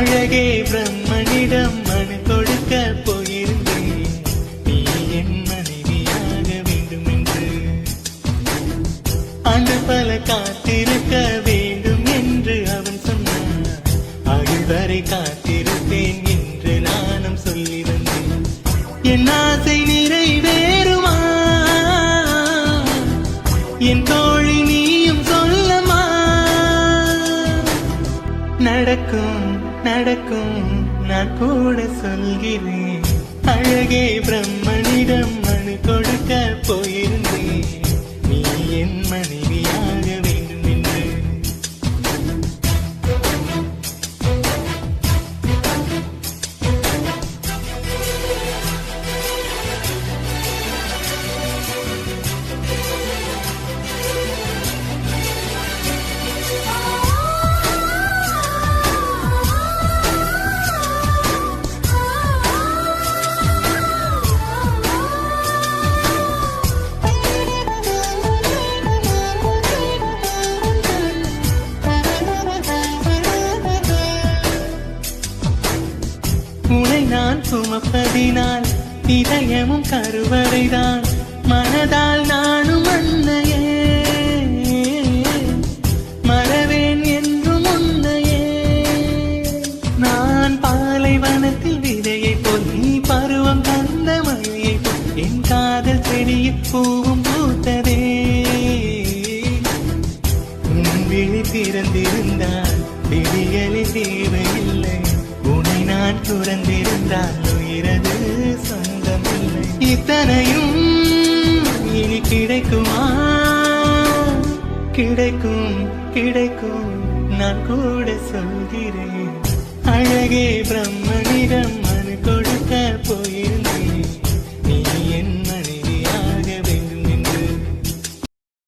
அழகே பிரம்மனிடம் மனு கொடுக்க போயிருந்தேன். நீ என் மனைவியாக வேண்டும் என்று. அன்று பல காத்திருக்க வேண்டும் என்று அவன் சொன்னான் ஆயுள் வரை காத்திருப்பேன் என்று நானும் சொல்லியிருந்தேன். என் ஆசை நிறைவேறுமா? என் தோழி நீயும் சொல்லமா? நடக்கும் நடக்கும். நான் கூட சொல்கிறேன். அழகே பிரம்மனிடம் மனு கொடுக்க உனை நான் சுமப்பதினால் இதயமும் கருவறைதான். மனதால் நானும் அன்னையே. மறவேன் என்றும் உன்னையே. நான் பாலைவனத்தில் விதையை போல் நீ பருவம் தந்த மழையை போல் என் காதல் செடியில் பூவும் பூத்ததே. உன் விழி திறந்திருந்தால் விழிகளே தேவையில்லை. துறந்திருந்தால் உயிரது சொந்தமில்லை. இத்தனையும் இனி கிடைக்குமா? கிடைக்கும் கிடைக்கும். நான் கூட சொல்கிறேன். அழகே பிரம்மனிடம்